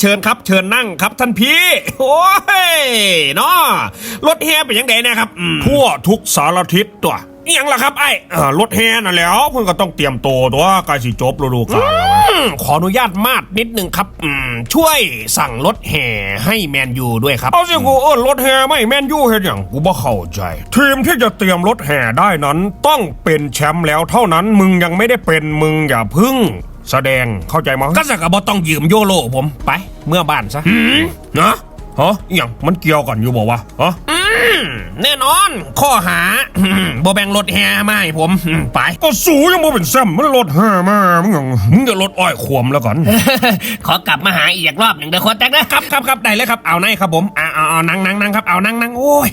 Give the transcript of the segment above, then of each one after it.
เชิญครับ เชิญนั่งครับท่านพี่ โอ้ยเนาะรถแห่เป็นยังไงนะครับอืมทั่วทุกสารทิศตัวอหยังล่ะครับไอ้เอ่อรถแห่น่ะแหล้วเพิ่นก็ต้องเตรียมตัวตัวใกล้สิจบฤดูกาลแล้วอืมขออนุญาตมาดนิดนึงครับอืมช่วยสั่งรถแห่ให้แมนยูด้วยครับ เอาสิกูเออรถแห่ไม่แมนยูเฮ็ดหยังกูบ่เข้าใจ ทีมที่จะเตรียมรถแห่ได้นั้น ต้องเป็นแชมป์แล้วเท่านั้นมึงยังไม่ได้เป็นมึงอย่าพึ่ง แสดงเข้าใจมั้ยก็สักกะบ่ต้องยืมโยโลผมไป เมื่อบ้านซะนะฮะอหย่างมันเกี่ยวกันอยู่บอกว่าฮะแน่นอน ข้อหาอืมบ่แบ่งรถแห่มาให้ผมอืมไป ก็สูยังบ่เป็นแซมมันรถแห่มามึงหยังมึงจะรถอ้อยขวมแล้วกันขอกลับมาหาอีกรอบหนึ่งเด้อโค้ชแจ็คนะครับครับครับได้เลยครับเอาในครับผมเอาเอาเอานั่งนั่งนั่งครับเอานั่งนั่งโอ้ย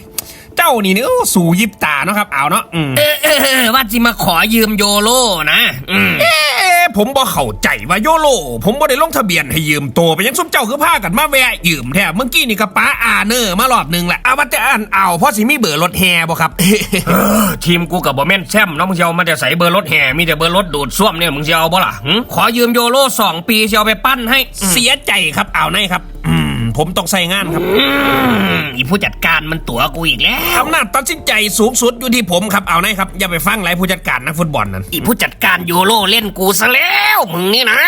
เจ้านี่เนี่ยสู่ยิบตาเนาะครับเอาเนาะอืมเออเออเออว่าจิมาขอยืมโยโลนะอืมเอ๊ะ ผมบ่เข้าใจว่าโยโล ผมบ่ได้ลงทะเบียนให้ยืมตัวไปยังซุมเจ้าคือพากันมาแวะยืมแท้เมื่อกี้นี่กับป้าอาเนอร์มารอบหนึงแหละเอาว่าแต่อันเอาเพราะสิมีเบอร์รถแฮบ่ครับเออทีมกูกับบอแมนแชมป์เนาะมึงจะเอามาแต่ใส่เบอร์รถแห่มีแต่เบอร์รถดูดซ่วมเนี่ยมึงจะเอาบ่ล่ะหึขอยืมโยโลสองปีจะเอาไปปั้นให้เสียใจครับเอาในครับอืม ผมต้องใส่งานครับอืมอีผู้จัดการมันตั๋วกูอีกแล้ว อำนาจตัดสินใจสูงสุดอยู่ที่ผมครับ เอาในครับ อย่าไปฟังไรผู้จัดการนักฟุตบอลนั่น อีผู้จัดการโยโลเล่นกูซะแล้ว มึงนี่นะ